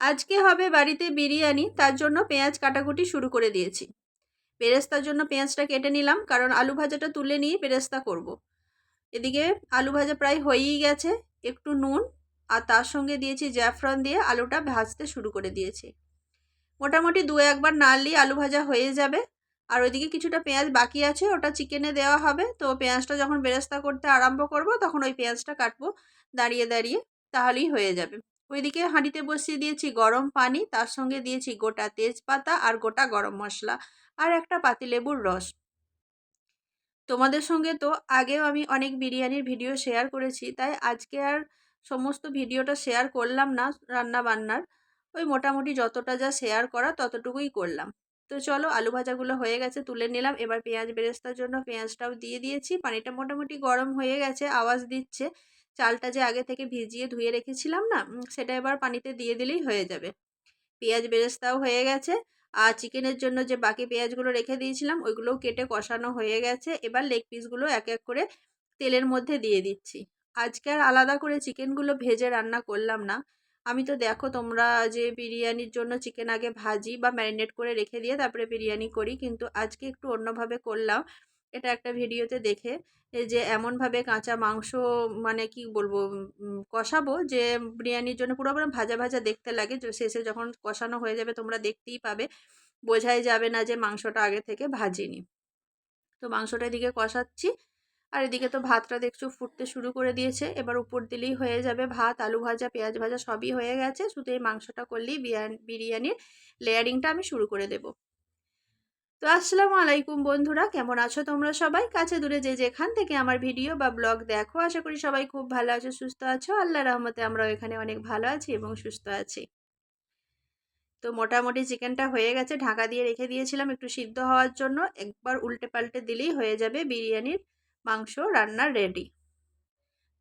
আজকে হবে বাড়িতে বিরিয়ানি, তার জন্য পেঁয়াজ কাটাকুটি শুরু করে দিয়েছি। বেরেস্তার জন্য পেঁয়াজটা কেটে নিলাম, কারণ আলু ভাজাটা তুলে নিয়ে বেরেস্তা করব। এদিকে আলু ভাজা প্রায় হয়েই গেছে, একটু নুন, আর তার সঙ্গে দিয়েছি জ্যাফরন দিয়ে আলুটা ভাজতে শুরু করে দিয়েছি। মোটামুটি দু একবার নাড়লেই আলু ভাজা হয়ে যাবে। আর ওইদিকে কিছুটা পেঁয়াজ বাকি আছে, ওটা চিকেনে দেওয়া হবে। তো পেঁয়াজটা যখন বেরেস্তা করতে আরম্ভ করব, তখন ওই পেঁয়াজটা কাটবো দাঁড়িয়ে দাঁড়িয়ে, তাহলেই হয়ে যাবে। ওইদিকে হাঁড়িতে বসিয়ে দিয়েছি গরম পানি, তার সঙ্গে দিয়েছি গোটা তেজপাতা আর গোটা গরম মশলা আর একটা পাতিলেবুর রস। তোমাদের সঙ্গে তো আগেও আমি অনেক বিরিয়ানির ভিডিও শেয়ার করেছি, তাই আজকে আর সমস্ত ভিডিওটা শেয়ার করলাম না রান্না বান্নার ওই মোটামুটি যতটা যা শেয়ার করা ততটুকুই করলাম। তো চলো আলু ভাজাগুলো হয়ে গেছে, তুলে নিলাম। এবার পেঁয়াজ বেরেস্তার জন্য পেঁয়াজটাও দিয়ে দিয়েছি। পানিটা মোটামুটি গরম হয়ে গেছে, আওয়াজ দিচ্ছে। চালটা যে আগে থেকে ভিজিয়ে ধুয়ে রেখেছিলাম না সেটা এবার পানিতে দিয়ে দিলেই হয়ে যাবে। পেঁয়াজ বেরেস্তাও হয়ে গেছে। আর চিকেনের জন্য যে বাকি পেঁয়াজগুলো রেখে দিয়েছিলাম, ওইগুলোও কেটে কষানো হয়ে গেছে। এবার লেগ পিসগুলো এক এক করে তেলের মধ্যে দিয়ে দিচ্ছি। আজকে আর আলাদা করে চিকেনগুলো ভেজে রান্না করলাম না। আমি তো দেখো তোমরা যে বিরিয়ানির জন্য চিকেন আগে ভাজি বা ম্যারিনেট করে রেখে দিয়ে তারপরে বিরিয়ানি করি, কিন্তু আজকে একটু অন্যভাবে করলাম। এটা একটা ভিডিওতে দেখে যে এমনভাবে কাঁচা মাংস মানে কি বলব কষাবো যে বিরিয়ানির জন্য পুরো ভাজা ভাজা দেখতে লাগে। শেষে যখন কষানো হয়ে যাবে তোমরা দেখতেই পাবে, বোঝাই যাবে না যে মাংসটা আগে থেকে ভাজিনি। তো মাংসটা এদিকে কষাচ্ছি, আর এদিকে তো ভাতটা দেখছ ফুটতে শুরু করে দিয়েছে। এবার উপর দিলেই হয়ে যাবে ভাত, আলু ভাজা, পেঁয়াজ ভাজা সবই হয়ে গেছে। শুধু এই মাংসটা করলেই বিরিয়ানির লেয়ারিংটা আমি শুরু করে দেব। তো আসসালামু আলাইকুম বন্ধুরা, কেমন আছো তোমরা সবাই? কাছে দূরে যে যেখান থেকে আমার ভিডিও বা ব্লগ দেখো, আশা করি সবাই খুব ভালো আছো, সুস্থ আছো। আল্লাহ রহমতে আমরাও এখানে অনেক ভালো আছি এবং সুস্থ আছি। তো মোটামুটি চিকেনটা হয়ে গেছে, ঢাকা দিয়ে রেখে দিয়েছিলাম একটু সিদ্ধ হওয়ার জন্য। একবার উল্টে পাল্টে দিলেই হয়ে যাবে বিরিয়ানির মাংস রান্নার রেডি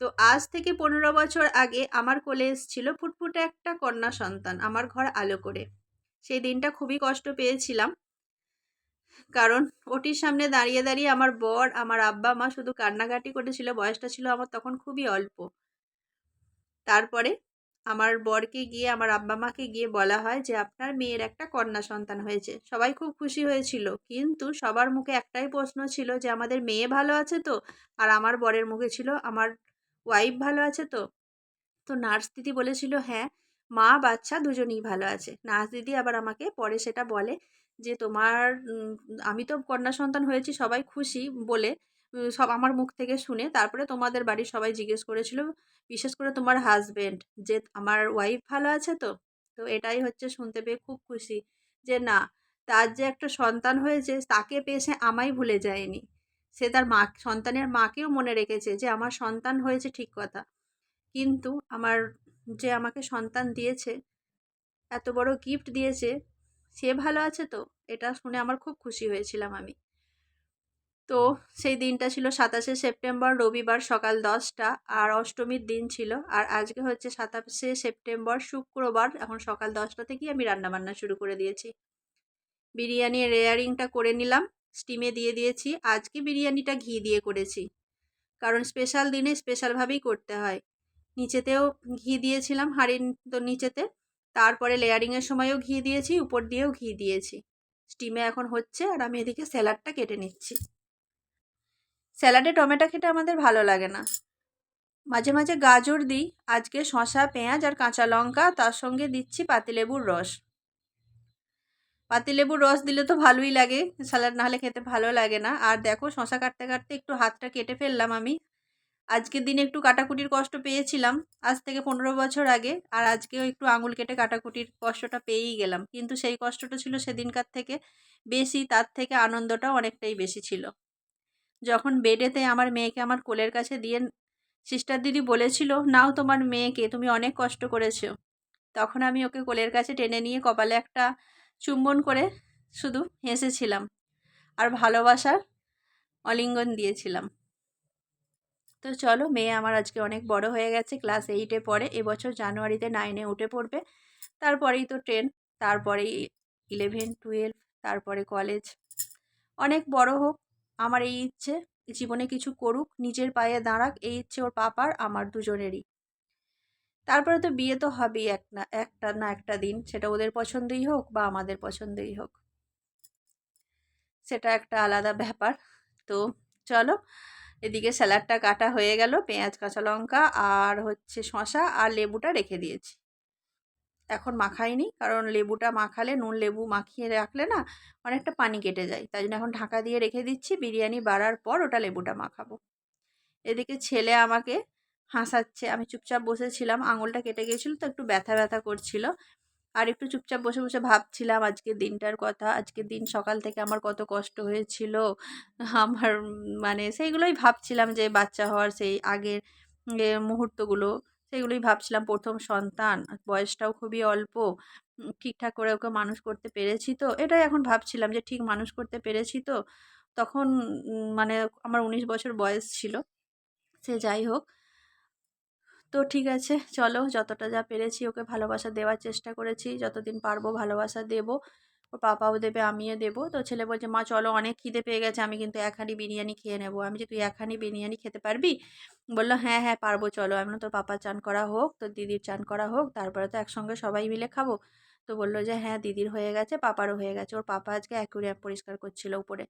তো আজ থেকে পনেরো বছর আগে আমার কোলে এসেছিল ফুটফুটে একটা কন্যা সন্তান, আমার ঘর আলো করে। সেই দিনটা খুবই কষ্ট পেয়েছিলাম। কারণ ওটির সামনে দাঁড়িয়ে দাঁড়িয়ে আমার বর, আমার আব্বা, মা শুধু কান্নাকাটি করেছিল বয়সটা ছিল আমার তখন খুবই অল্প। তারপরে আমার বরকে গিয়ে, আমার আব্বা মাকে গিয়ে বলা হয় যে, আপনার মেয়ের একটা কন্যা সন্তান হয়েছে। সবাই খুব খুশি হয়েছিল। কিন্তু সবার মুখে একটাই প্রশ্ন ছিল যে, আমাদের মেয়ে ভালো আছে তো? আর আমার বরের মুখে ছিল, আমার ওয়াইফ ভালো আছে তো? তো নার্স দিদি বলেছিল হ্যাঁ। মা, বাচ্চা দুজনেই ভালো আছে। নার্স দিদি আবার আমাকে পরে সেটা বলে যে, তোমার আমি তো কন্যা সন্তান হয়েছি, সবাই খুশি বলে সব আমার মুখ থেকে শুনে তারপরে তোমাদের বাড়ির সবাই জিজ্ঞেস করেছিল, বিশেষ করে তোমার হাজবেন্ড যে আমার ওয়াইফ ভালো আছে তো? তো এটাই হচ্ছে শুনতে পেয়ে খুব খুশি যে, না, তার যে একটা সন্তান হয়েছে, তাকে পেয়ে সে আমায় ভুলে যায়নি। সে তার মা, সন্তানের মাকেও মনে রেখেছে যে, আমার সন্তান হয়েছে ঠিক কথা। কিন্তু আমার যে আমাকে সন্তান দিয়েছে, এত বড় গিফট দিয়েছে, সে ভালো আছে তো? এটা শুনে আমার খুব খুশি হয়েছিলাম আমি। তো সেই দিনটা ছিল সাতাশে সেপ্টেম্বর, রবিবার সকাল দশটা, আর অষ্টমীর দিন ছিল। আর আজকে হচ্ছে সাতাশে সেপ্টেম্বর, শুক্রবার, এখন সকাল দশটা থেকেই আমি রান্নাবান্না শুরু করে দিয়েছি। বিরিয়ানির রেয়ারিংটা করে নিলাম স্টিমে দিয়ে দিয়েছি। আজকে বিরিয়ানিটা ঘি দিয়ে করেছি। কারণ স্পেশাল দিনে স্পেশালভাবেই করতে হয়। নিচেতেও ঘি দিয়েছিলাম, হাঁড়ির তো নিচেতে। তারপরে লেয়ারিংয়ের সময়ও ঘি দিয়েছি, উপর দিয়েও ঘি দিয়েছি। স্টিমে এখন হচ্ছে আর আমি এদিকে স্যালাডটা কেটে নিচ্ছি। স্যালাডে টমেটো খেতে আমাদের ভালো লাগে না। মাঝে মাঝে গাজর দিই, আজকে শশা পেঁয়াজ আর কাঁচা লঙ্কা, তার সঙ্গে দিচ্ছি পাতিলেবুর রস। পাতিলেবুর রস দিলে তো ভালোই লাগে, স্যালাড নাহলে খেতে ভালো লাগে না। আর দেখো শশা কাটতে কাটতে একটু হাতটা কেটে ফেললাম আমি। আজকের দিনে একটু কাটাকুটির কষ্ট পেয়েছিলাম আজ থেকে পনেরো বছর আগে, আর আজকেও একটু আঙুল কেটে কাটাকুটির কষ্টটা পেয়েই গেলাম। কিন্তু সেই কষ্টটা ছিল সেদিনকার থেকে বেশি, তার থেকে আনন্দটা অনেকটাই বেশি ছিল। যখন বেডেতে আমার মেয়েকে আমার কোলের কাছে দিয়ে সিস্টার দিদি বলেছিল, নাও তোমার মেয়েকে, তুমি অনেক কষ্ট করেছ। তখন আমি ওকে কোলের কাছে টেনে নিয়ে কপালে একটা চুম্বন করে শুধু হেসেছিলাম, আর ভালোবাসার অলিঙ্গন দিয়েছিলাম। তো চলো মেয়ে আমার আজকে অনেক বড় হয়ে গেছে ক্লাস এইটে পড়ে। এবছর জানুয়ারিতে নাইনে উঠে পড়বে। তারপরেই তো টেন তারপরেই ইলেভেন টুয়েলভ তারপরে কলেজ অনেক বড় হোক, আমার এই ইচ্ছে, জীবনে কিছু করুক, নিজের পায়ে দাঁড়াক, এই ইচ্ছে ওর পাপার, আমার দুজনেরই। তারপরে তো বিয়ে তো হবেই এক না, একটা না একটা দিন, সেটা ওদের পছন্দই হোক বা আমাদের পছন্দই হোক। সেটা একটা আলাদা ব্যাপার। তো চলো এদিকে স্যালাডটা কাটা হয়ে গেল, পেঁয়াজ, কাঁচা লঙ্কা আর হচ্ছে শশা আর লেবুটা রেখে দিয়েছি। এখন মাখাইনি কারণ লেবুটা মাখালে, নুন লেবু মাখিয়ে রাখলে না অনেকটা পানি কেটে যায়। তাই জন্য এখন ঢাকা দিয়ে রেখে দিচ্ছি, বিরিয়ানি বাড়ার পর ওটা লেবুটা মাখাবো। এদিকে ছেলে আমাকে হাসাচ্ছে, আমি চুপচাপ বসেছিলাম, আঙুলটা কেটে গিয়েছিল তো একটু ব্যথা ব্যথা করছিল। আর একটু চুপচাপ বসে বসে ভাবছিলাম আজকের দিনটার কথা। আজকের দিন সকাল থেকে আমার কত কষ্ট হয়েছিল। আমার মানে সেইগুলোই ভাবছিলাম যে বাচ্চা হওয়ার সেই আগের মুহূর্তগুলো সেগুলোই ভাবছিলাম। প্রথম সন্তান, বয়সটাও খুবই অল্প, ঠিকঠাক করে ওকে মানুষ করতে পেরেছি তো, এটাই এখন ভাবছিলাম যে ঠিক মানুষ করতে পেরেছি তো। তখন মানে আমার উনিশ বছর বয়স ছিল। সে যাই হোক তো ঠিক আছে, চলো যতটা যা পেরেছি ওকে ভালোবাসা দেওয়ার চেষ্টা করেছি। যতদিন পারব ভালোবাসা দেব। ওর পাপাও দেবে, আমিও দেবো। তো ছেলে বলছে, মা, চলো অনেক খিদে পেয়ে গেছে, আমি কিন্তু একখানি বিরিয়ানি খেয়ে নেব। আমি যে, তুই একখানি বিরিয়ানি খেতে পারবি? বলল হ্যাঁ হ্যাঁ পারব, চলো। আমি তোর পাপা চান করা হোক, তোর দিদির চান করা হোক, তারপরে তো একসঙ্গে সবাই মিলে খাব। তো বলল যে হ্যাঁ দিদির হয়ে গেছে, পাপারও হয়ে গেছে। ওর পাপা আজকে অ্যাকুরিয়াম পরিষ্কার করছিল উপরে।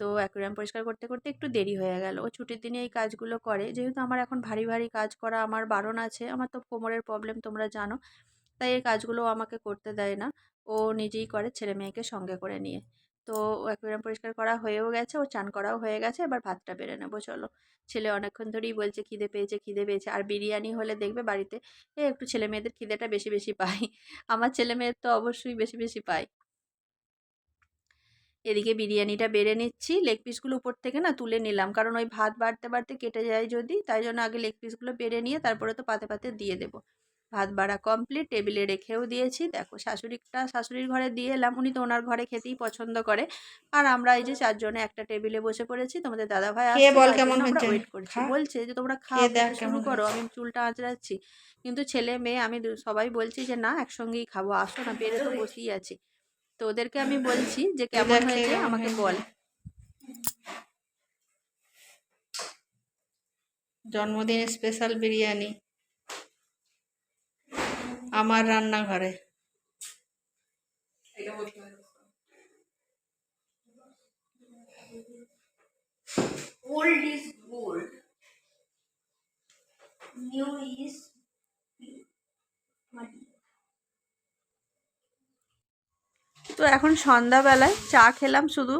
তো অ্যাকুরিয়াম পরিষ্কার করতে করতে একটু দেরি হয়ে গেল। ও ছুটির দিনে এই কাজগুলো করে। যেহেতু আমার এখন ভারী ভারী কাজ করা আমার বারণ আছে, আমার তো কোমরের প্রবলেম তোমরা জানো, তাই এই কাজগুলো আমাকে করতে দেয় না। ও নিজেই করে ছেলে মেয়েকে সঙ্গে করে নিয়ে। তো অ্যাকুরিয়াম পরিষ্কার করা হয়েও গেছে, ও চান করাও হয়ে গেছে, এবার ভাতটা বেড়ে নেব, চলো। ছেলে অনেকক্ষণ ধরেই বলছে, খিদে পেয়েছে খিদে পেয়েছে। আর বিরিয়ানি হলে দেখবে বাড়িতে, এ একটু ছেলে মেয়েদের খিদেটা বেশি বেশি পাই আমার ছেলে মেয়ের তো অবশ্যই বেশি বেশি পাই এদিকে বিরিয়ানিটা বেড়ে নিচ্ছি। লেগ পিসগুলো উপর থেকে না তুলে নিলাম। কারণ ওই ভাত বাড়তে বাড়তে কেটে যায় যদি তাই জন্য আগে লেগ পিসগুলো বেড়ে নিয়ে তারপরে তো পাতে পাতে দিয়ে দেবো। ভাত বাড়া কমপ্লিট টেবিলে রেখেও দিয়েছি। দেখো শাশুড়িটা শাশুড়ির ঘরে দিয়ে এলাম। উনি তো ওনার ঘরে খেতেই পছন্দ করে। আর আমরা এই যে চারজনে একটা টেবিলে বসে পড়েছি তোমাদের দাদা ভাই আমরা ওয়েট করছি। বলছে যে তোমরা খাও খেয়ে দেখ খেতে কেমন শুরু করো আমি চুলটা আঁচড়াচ্ছি। কিন্তু ছেলে মেয়ে আমি সবাই বলছি যে না একসঙ্গেই খাব। আসো না বেড়ে তো বসেই আছি। তো ওদেরকে আমি বলছি যে কেমন হয়েছে আমাকে বল। জন্মদিন স্পেশাল বিরিয়ানি। আমার রান্নাঘরে। Old is gold new is তো এখন সন্ধ্যাবেলায় চা খেলাম, শুধু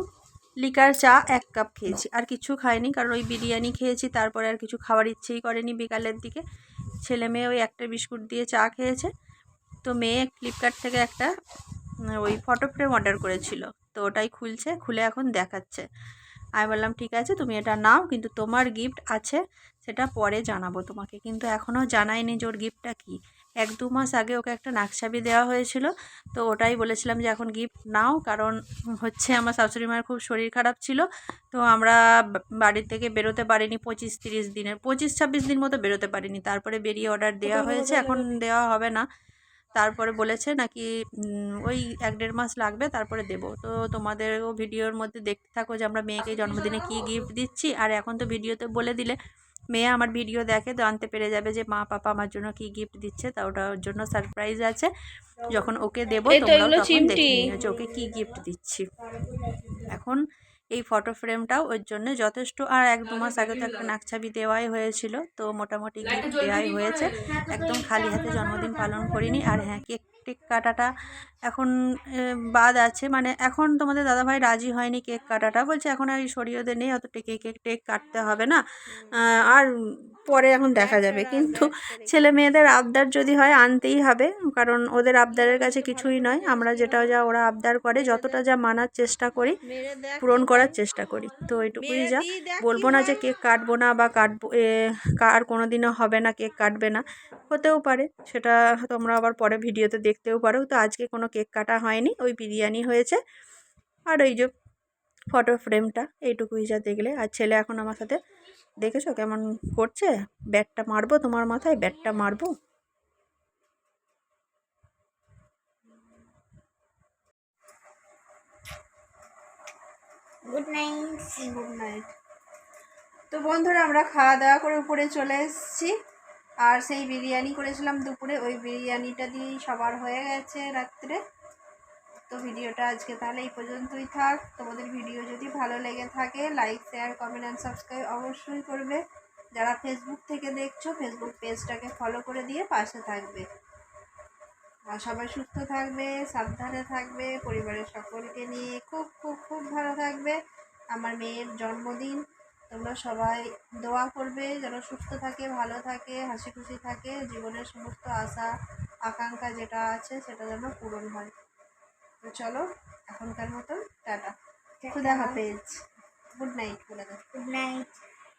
লিকার চা এক কাপ খেয়েছি। আর কিছু খাইনি, কারণ ওই বিরিয়ানি খেয়েছি, তারপরে আর কিছু খাওয়ার ইচ্ছেই করেনি বিকালের দিকে। ছেলে মেয়ে ওই একটা বিস্কুট দিয়ে চা খেয়েছে। তো মেয়ে ফ্লিপকার্ট থেকে একটা ওই ফটো ফ্রেম অর্ডার করেছিল। তো ওটাই খুলছে, খুলে এখন দেখাচ্ছে। আমি বললাম, ঠিক আছে, তুমি এটা নাও, কিন্তু তোমার গিফট আছে, সেটা পরে জানাব তোমাকে। কিন্তু এখনও জানাইনি যে ওর গিফটটা কী। এক দু মাস আগে ওকে একটা নাকছাবি দেওয়া হয়েছিল। তো ওটাই বলেছিলাম যে এখন গিফট নাও কারণ হচ্ছে আমার শাশুড়ি মায়ের খুব শরীর খারাপ ছিল। তো আমরা বা- বাড়ি থেকে বেরোতে পারিনি পঁচিশ তিরিশ দিনের পঁচিশ ছাব্বিশ দিন মতো বেরোতে পারিনি। তারপরে বেরিয়ে অর্ডার দেওয়া হয়েছে এখন দেওয়া হবে না। তারপরে বলেছে নাকি ওই এক দেড় মাস লাগবে তারপরে দেবো। তো তোমাদেরও ভিডিওর মধ্যে দেখতে থাকো যে আমরা মেয়েকে জন্মদিনে কী গিফট দিচ্ছি। আর এখন তো ভিডিওতে বলে দিলে মেয়ে আমার ভিডিও দেখে জানতে পেরে যাবে যে মা পাপা আমার জন্য কি গিফট দিচ্ছে তা ওটার জন্য সারপ্রাইজ আছে। যখন ওকে দেবো তোমরাও তখন দেখে ওকে কি গিফট দিচ্ছি। এখন এই ফটো ফ্রেমটাও ওর জন্য যথেষ্ট। আর এক দু মাস আগে তো একটা নাকছাবি দেওয়াই হয়েছিল তো মোটামুটি গিফট দেওয়াই হয়েছে। একদম খালি হাতে জন্মদিন পালন করিনি। আর হ্যাঁ কেক টেক কাটাটা এখন বাদ আছে। মানে এখন তোমাদের দাদাভাই রাজি হয়নি কেক কাটাটা। বলছে এখন আর শরীয়তে নেই, অত কেক কেক, টেক কাটতে হবে না। আর পরে এখন দেখা যাবে। কিন্তু ছেলে মেয়েদের আবদার যদি হয়, আনতেই হবে। কারণ ওদের আবদারের কাছে কিছুই নয়। আমরা যেটা যা, ওরা আবদার করে। যতটা যা মানার চেষ্টা করি, পূরণ করার চেষ্টা করি। তো এটুকুই যা। বলব না যে কেক কাটবো না বা কাটবো আর কোনো দিনও হবে না, কেক কাটবে না। হতেও পারে। সেটা তোমরা আবার পরে ভিডিওতে দেখতেও পারো। তো আজকে কোনো কেক কাটা হয়নি, ওই বিরিয়ানি হয়েছে। আর ওই যে ফটো ফ্রেমটা এইটুকুই যা দেখলে। আর ছেলে এখন আমার সাথে, দেখেছ কেমন করছে? ব্যাটটা মারবো তোমার মাথায়? ব্যাটটা মারবো? Good night. গুড নাইট তো বন্ধুরা, আমরা খাওয়া দাওয়া করে উপরে চলে এসেছি। আর সেই বিরিয়ানি করেছিলাম দুপুরে, ওই বিরিয়ানিটা দিয়েই সবার হয়ে গেছে রাত্রে। তো ভিডিওটা আজকে তাহলে এই পর্যন্তই থাক। তোমাদের ভিডিও যদি ভালো লেগে থাকে like share comment and subscribe অবশ্যই করবে। যারা ফেসবুক থেকে দেখছ ফেসবুক পেজটাকে ফলো করে দিয়ে পাশে থাকবে। আর সবাই সুস্থ থাকবে, সাবধানে থাকবে, পরিবারের সকলকে নিয়ে খুব খুব খুব ভালো থাকবে। আমার মেয়ের জন্মদিন তোমরা সবাই দোয়া করবে যেন সুস্থ থাকে ভালো থাকে হাসি খুশি থাকে জীবনের সমস্ত আশা আকাঙ্ক্ষা যেটা আছে সেটা যেন পূরণ হয়। তো চলো এখনকার মতন টাটা। খুদা হাফেজ। গুড নাইট বলে দে গুড নাইট।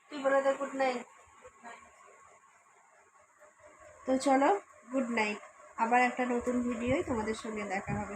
তুই বলে দে গুড নাইট? তো চলো গুড নাইট। আবার একটা নতুন ভিডিওই তোমাদের সঙ্গে দেখা হবে।